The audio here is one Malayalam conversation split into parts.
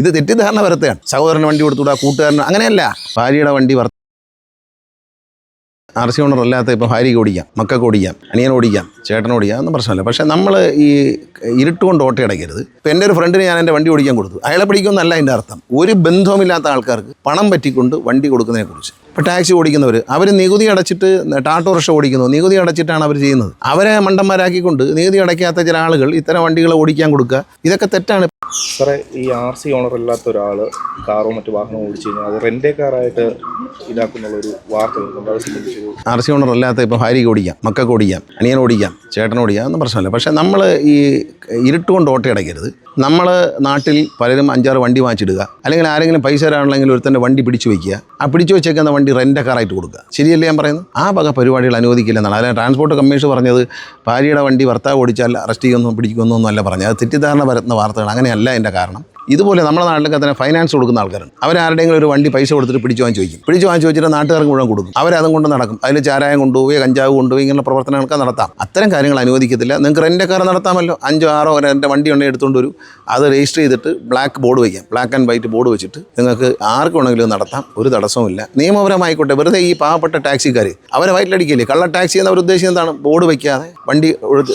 ഇത് തെറ്റിദ്ധാരണ വരുത്തുകയാണ്. സഹോദരന് വണ്ടി കൊടുത്തുകൂടാ കൂട്ടുകാരന് അങ്ങനെയല്ല. ഭാര്യയുടെ വണ്ടി വർ ആർ സി ഓണർ അല്ലാത്ത ഇപ്പോൾ ഭാര്യയ്ക്ക് ഓടിക്കാം മക്കൾക്ക് ഓടിക്കാം അനിയൻ ഓടിക്കാം ചേട്ടൻ ഓടിക്കാം ഒന്നും പ്രശ്നമില്ല. പക്ഷേ നമ്മൾ ഈ ഇരുട്ടുകൊണ്ട് ഓട്ടയടയ്ക്കരുത് ഇപ്പോൾ എന്റെ ഒരു ഫ്രണ്ടിന് ഞാൻ എന്റെ വണ്ടി ഓടിക്കാൻ കൊടുത്തു. അയാളെ പിടിക്കുമെന്നല്ല എന്റെ അർത്ഥം. ഒരു ബന്ധവുമില്ലാത്ത ആൾക്കാർക്ക് പണം പറ്റിക്കൊണ്ട് വണ്ടി കൊടുക്കുന്നതിനെക്കുറിച്ച്. ഇപ്പോൾ ടാക്സി ഓടിക്കുന്നവർ അവർ നികുതി അടച്ചിട്ട് ടാട്ടോ റിക്ഷ ഓടിക്കുന്നു നികുതി അടച്ചിട്ടാണ് അവർ ചെയ്യുന്നത്. അവരെ മണ്ടന്മാരാക്കിക്കൊണ്ട് നികുതി അടയ്ക്കാത്ത ചില ആളുകൾ ഇത്തരം വണ്ടികൾ ഓടിക്കാൻ കൊടുക്കുക ഇതൊക്കെ തെറ്റാണ്. സാറേ ഈ ആർ സി ഓണർ ഇല്ലാത്ത ഒരാൾ കാറോ മറ്റു വാഹനമോ ഓടിച്ചു കഴിഞ്ഞാൽ അത് റെന്റേ കാറായിട്ട് ഇതാക്കുന്നുള്ളൊരു വാർത്ത ആർ സി ഓണർ അല്ലാത്ത ഇപ്പോൾ ഭാര്യയ്ക്ക് ഓടിക്കാം മക്കൾക്ക് ഓടിക്കാം അനിയൻ ഓടിക്കാം ചേട്ടൻ ഓടിക്കാം ഒന്നും പ്രശ്നമില്ല. പക്ഷേ നമ്മൾ ഈ ഇരുട്ടുകൊണ്ട് ഓട്ടയടയ്ക്കരുത്. നമ്മൾ നാട്ടിൽ പലരും അഞ്ചാറ് വണ്ടി വാങ്ങിച്ചിടുക. അല്ലെങ്കിൽ ആരെങ്കിലും പൈസ തരാണെങ്കിൽ ഒരുത്തന്റെ വണ്ടി പിടിച്ചു വയ്ക്കുക ആ പിടിച്ചു വെച്ചേക്കുന്ന വണ്ടി റെന്റ് കാറായിട്ട് കൊടുക്കുക. ശരിയല്ലേ ഞാൻ പറയുന്നത്? ആ വക പരിപാടികൾ അനുവദിക്കില്ലെന്നാണ് അല്ലെങ്കിൽ ട്രാൻസ്പോർട്ട് കമ്മീഷൻ പറഞ്ഞത് ഭാര്യയുടെ വണ്ടി ഭർത്താവ് ഓടിച്ചാൽ അറസ്റ്റ് ചെയ്യുന്നു പിടിക്കുന്നു എന്നല്ല പറഞ്ഞത്. അത് തെറ്റിദ്ധാരണ വരുന്ന വാർത്തകൾ അങ്ങനെയല്ല എന്റെ കാരണം. ഇതുപോലെ നമ്മുടെ നാട്ടിലൊക്കെ തന്നെ ഫൈനാൻസ് കൊടുക്കുന്ന ആൾക്കാരുണ്ട്. അവരാരുടെയെങ്കിലും ഒരു വണ്ടി പൈസ കൊടുത്തിട്ട് പിടിച്ചു വാങ്ങി ചോദിക്കും പിടിച്ചു വാങ്ങി ചോദിച്ചിട്ട് നാട്ടുകാർക്ക് മുഴുവൻ കൊടുക്കും. അവരതും കൊണ്ട് നടക്കും. അതിൽ ചാരായം കൊണ്ടുപോയി കഞ്ചാവ് കൊണ്ടുപോയി ഇങ്ങനെ പ്രവർത്തനങ്ങളൊക്കെ നടത്താം. അത്തരം കാര്യങ്ങൾ അനുവദിക്കത്തില്ല. നിങ്ങൾക്ക് റെന്റ് കാർ നടത്താമല്ലോ. അഞ്ചോ ആറോ എന്റെ വണ്ടി ഉണ്ടെങ്കിൽ എടുത്തുകൊണ്ട് വരും. അത് രജിസ്റ്റർ ചെയ്തിട്ട് ബ്ലാക്ക് ബോർഡ് വയ്ക്കാം. ബ്ലാക്ക് ആൻഡ് വൈറ്റ് ബോർഡ് വെച്ചിട്ട് നിങ്ങൾക്ക് ആർക്ക് വേണമെങ്കിലും നടത്താം. ഒരു തടസ്സവുമില്ല നിയമപരമായിക്കോട്ടെ. വെറുതെ ഈ പാവപ്പെട്ട ടാക്സിക്കാർ അവരെ വയറ്റിലടിക്കില്ലേ കള്ള ടാക്സി എന്ന അവർ ഉദ്ദേശം എന്താണ്? ബോർഡ് വയ്ക്കാതെ വണ്ടി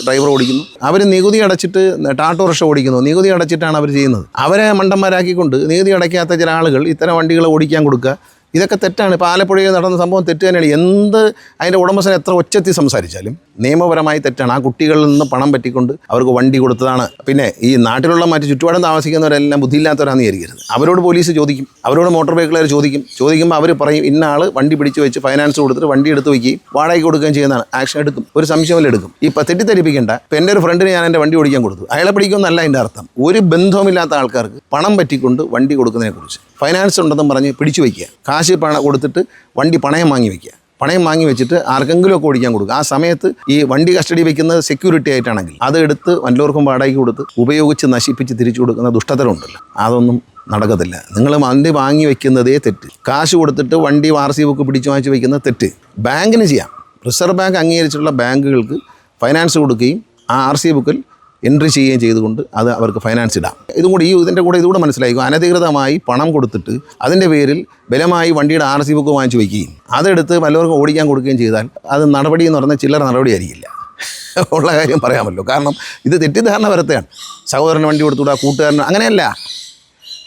ഡ്രൈവർ ഓടിക്കുന്നു. അവർ നികുതി അടച്ചിട്ട് ടാട്ടോ റിക്ഷ ഓടിക്കുന്നു. നികുതി അടച്ചിട്ടാണ് അവർ ചെയ്യുന്നത്. അവരെ മണ്ടന്മാരാക്കിക്കൊണ്ട് നികുതി അടയ്ക്കാത്ത ചില ആളുകൾ ഇത്തരം വണ്ടികൾ ഓടിക്കാൻ കൊടുക്കുക. ഇതൊക്കെ തെറ്റാണ്. ഇപ്പോൾ ആലപ്പുഴയിൽ നടന്ന സംഭവം തെറ്റ് തന്നെയാണ്. എന്ത് അതിന്റെ ഉടമസ്ഥൻ എത്ര ഒച്ചത്തി സംസാരിച്ചാലും നിയമപരമായി തെറ്റാണ്. ആ കുട്ടികളിൽ നിന്ന് പണം പറ്റിക്കൊണ്ട് അവർക്ക് വണ്ടി കൊടുത്തതാണ്. പിന്നെ ഈ നാട്ടിലുള്ള മറ്റ് ചുറ്റുപാടും താമസിക്കുന്നവരെല്ലാം ബുദ്ധിയില്ലാത്തവരാണെന്ന് വിചാരിക്കരുത്. അവരോട് പോലീസ് ചോദിക്കും. അവരോട് മോട്ടോർ വെഹിക്കിളുകാർ ചോദിക്കും. ചോദിക്കുമ്പോൾ അവർ പറയും ഇന്ന ആൾ വണ്ടി പിടിച്ച് വെച്ച് ഫൈനാൻസ് കൊടുത്തിട്ട് വണ്ടി എടുത്ത് വയ്ക്കുകയും വാടകയ്ക്ക് കൊടുക്കുകയും ചെയ്യുന്നതാണ്. ആക്ഷൻ എടുക്കും. ഒരു സംശയമല്ല എടുക്കും. ഇപ്പം തെറ്റിദ്ധരിപ്പിക്കേണ്ട. ഇപ്പം എന്റെ ഒരു ഫ്രണ്ടിന് ഞാൻ എന്റെ വണ്ടി ഓടിക്കാൻ കൊടുത്തു. അയാളെ പിടിക്കുമെന്നല്ല എന്റെ അർത്ഥം. ഒരു ബന്ധവുമില്ലാത്ത ആൾക്കാർക്ക് പണം പറ്റിക്കൊണ്ട് വണ്ടി കൊടുക്കുന്നതിനെക്കുറിച്ച്. ഫൈനാൻസ് ഉണ്ടെന്നും പറഞ്ഞ് പിടിച്ചു വയ്ക്കുക കാശ് പണ കൊടുത്തിട്ട് വണ്ടി പണയം വാങ്ങി വയ്ക്കുക പണയം വാങ്ങി വെച്ചിട്ട് ആർക്കെങ്കിലും ഒക്കെ ഓടിക്കാൻ കൊടുക്കുക. ആ സമയത്ത് ഈ വണ്ടി കസ്റ്റഡി വെക്കുന്നത് സെക്യൂരിറ്റി ആയിട്ടാണെങ്കിൽ അത് എടുത്ത് വല്ലവർക്കും വാടകയ്ക്ക് കൊടുത്ത് ഉപയോഗിച്ച് നശിപ്പിച്ച് തിരിച്ചു കൊടുക്കുന്ന ദുഷ്ടതരമുണ്ടല്ലോ അതൊന്നും നടക്കത്തില്ല. നിങ്ങൾ വണ്ടി വാങ്ങി വെക്കുന്നതേ തെറ്റ്. കാശ് കൊടുത്തിട്ട് വണ്ടി ആർ സി ബുക്ക് പിടിച്ചു വാങ്ങിച്ച് വെക്കുന്നത് തെറ്റ്. ബാങ്കിന് ചെയ്യാം. റിസർവ് ബാങ്ക് അംഗീകരിച്ചിട്ടുള്ള ബാങ്കുകൾക്ക് ഫൈനാൻസ് കൊടുക്കുകയും ആ ആർ സി ബുക്കിൽ എൻട്രി ചെയ്യുകയും ചെയ്തുകൊണ്ട് അത് അവർക്ക് ഫൈനാൻസ് ഇടാം. ഇതും കൂടി ഈ ഇതിന്റെ കൂടെ ഇതുകൂടെ മനസ്സിലായിരിക്കും അനധികൃതമായി പണം കൊടുത്തിട്ട് അതിന്റെ പേരിൽ ബലമായി വണ്ടിയുടെ ആർ സി ബുക്ക് വാങ്ങിച്ചു വയ്ക്കുകയും അതെടുത്ത് വല്ലവർക്കും ഓടിക്കാൻ കൊടുക്കുകയും ചെയ്താൽ അത് നടപടി എന്ന് പറഞ്ഞാൽ ചില്ലറ നടപടിയായിരിക്കില്ല ഉള്ള കാര്യം പറയാമല്ലോ. കാരണം ഇത് തെറ്റിദ്ധാരണ വരത്തെയാണ് സഹോദരന് വണ്ടി കൊടുത്തുകൂടാ കൂട്ടുകാരന് അങ്ങനെയല്ല.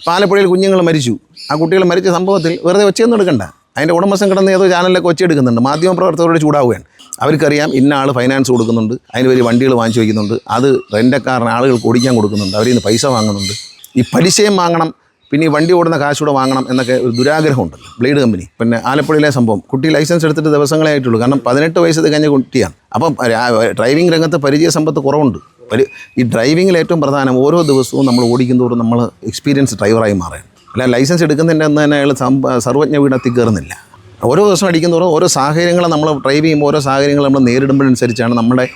പാലപ്പുഴയിൽ കുഞ്ഞുങ്ങൾ മരിച്ചു. ആ കുട്ടികൾ മരിച്ച സംഭവത്തിൽ വെറുതെ ഒച്ചയൊന്നും എടുക്കണ്ട. അതിന്റെ ഉടമസ്ഥൻ കിടന്ന് ഏതോ ചാനലിലൊക്കെ ഒച്ചയെടുക്കുന്നുണ്ട് മാധ്യമപ്രവർത്തകരോട് ചൂടാവുകയാണ്. അവർക്കറിയാം ഇന്ന ആൾ ഫൈനാൻസ് കൊടുക്കുന്നുണ്ട് അതിന് വലിയ വണ്ടികൾ വാങ്ങിച്ചു വയ്ക്കുന്നുണ്ട് അത് റെന്റക്കാരന് ആളുകൾക്ക് ഓടിക്കാൻ കൊടുക്കുന്നുണ്ട് അവരിൽ നിന്ന് പൈസ വാങ്ങുന്നുണ്ട്. ഈ പലിശയും വാങ്ങണം പിന്നെ ഈ വണ്ടി ഓടുന്ന കാശൂടെ വാങ്ങണം എന്നൊക്കെ ഒരു ദുരാഗ്രഹമുണ്ടല്ലോ ബ്ലേഡ് കമ്പനി പിന്നെ ആലപ്പുഴയിലെ സംഭവം കുട്ടി ലൈസൻസ് എടുത്തിട്ട് ദിവസങ്ങളെ ആയിട്ടുള്ളൂ. കാരണം പതിനെട്ട് വയസ്സ് കഴിഞ്ഞ കുട്ടിയാണ്. അപ്പം ഡ്രൈവിംഗ് രംഗത്ത് പരിചയ സമ്പത്ത് കുറവുണ്ട്. ഈ ഡ്രൈവിങ്ങിൽ ഏറ്റവും പ്രധാനം ഓരോ ദിവസവും നമ്മൾ ഓടിക്കുന്നതോറും നമ്മൾ എക്സ്പീരിയൻസ് ഡ്രൈവറായി മാറുകയാണ് അല്ല ലൈസൻസ് എടുക്കുന്നതിന്റെ അന്ന് തന്നെ അയാൾ സർവജ്ഞ വീടത്തിൽ കയറുന്നില്ല. ഓരോ ദിവസം അടിക്കുന്നതോറും ഓരോ സാഹചര്യങ്ങൾ നമ്മൾ ഡ്രൈവ് ചെയ്യുമ്പോൾ ഓരോ സാഹചര്യങ്ങൾ നമ്മൾ നേരിടുമ്പോഴനുസരിച്ചാണ് നമ്മുടെ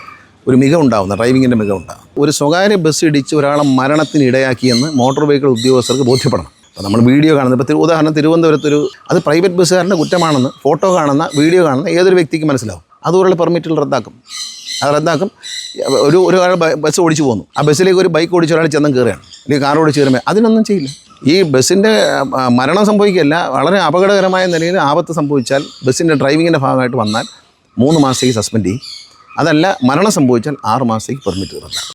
ഒരു മികവുണ്ടാകുന്നത് ഡ്രൈവിങ്ങിന്റെ മികവുണ്ടാകും ഒരു സ്വകാര്യ ബസ് ഇടിച്ച് ഒരാളെ മരണത്തിന് ഇടയാക്കിയെന്ന് മോട്ടോർ വെഹിക്കിൾ ഉദ്യോഗസ്ഥർക്ക് ബോധ്യപ്പെടണം. അപ്പോൾ നമ്മൾ വീഡിയോ കാണുന്നത് ഇപ്പോൾ ഉദാഹരണം തിരുവനന്തപുരത്തൊരു അത് പ്രൈവറ്റ് ബസ്സുകാരന്റെ കുറ്റമാണെന്ന് ഫോട്ടോ കാണുന്ന വീഡിയോ കാണുന്ന ഏതൊരു വ്യക്തിക്ക് മനസ്സിലാവും. അതുപോലെ പെർമിറ്റുകൾ റദ്ദാക്കും. അത് റദ്ദാക്കും. ഒരു ഒരാൾ ബസ് ഓടിച്ചു പോകുന്നു ആ ബസ്സിലേക്ക് ഒരു ബൈക്ക് ഓടിച്ച ഒരാൾ ചെന്നും കയറുകയാണ്. അല്ലെങ്കിൽ കാർ ഓടിച്ച് കയറുമ്പോൾ അതിനൊന്നും ചെയ്യില്ല. ഈ ബസ്സിന്റെ മരണം സംഭവിക്കുകയല്ല വളരെ അപകടകരമായ നിലയിൽ ആപത്ത് സംഭവിച്ചാൽ ബസ്സിന്റെ ഡ്രൈവിങ്ങിന്റെ ഭാഗമായിട്ട് വന്നാൽ മൂന്ന് മാസത്തേക്ക് സസ്പെൻഡ് ചെയ്യും. അതല്ല മരണം സംഭവിച്ചാൽ ആറ് മാസത്തേക്ക് പെർമിറ്റ് റദ്ദാക്കും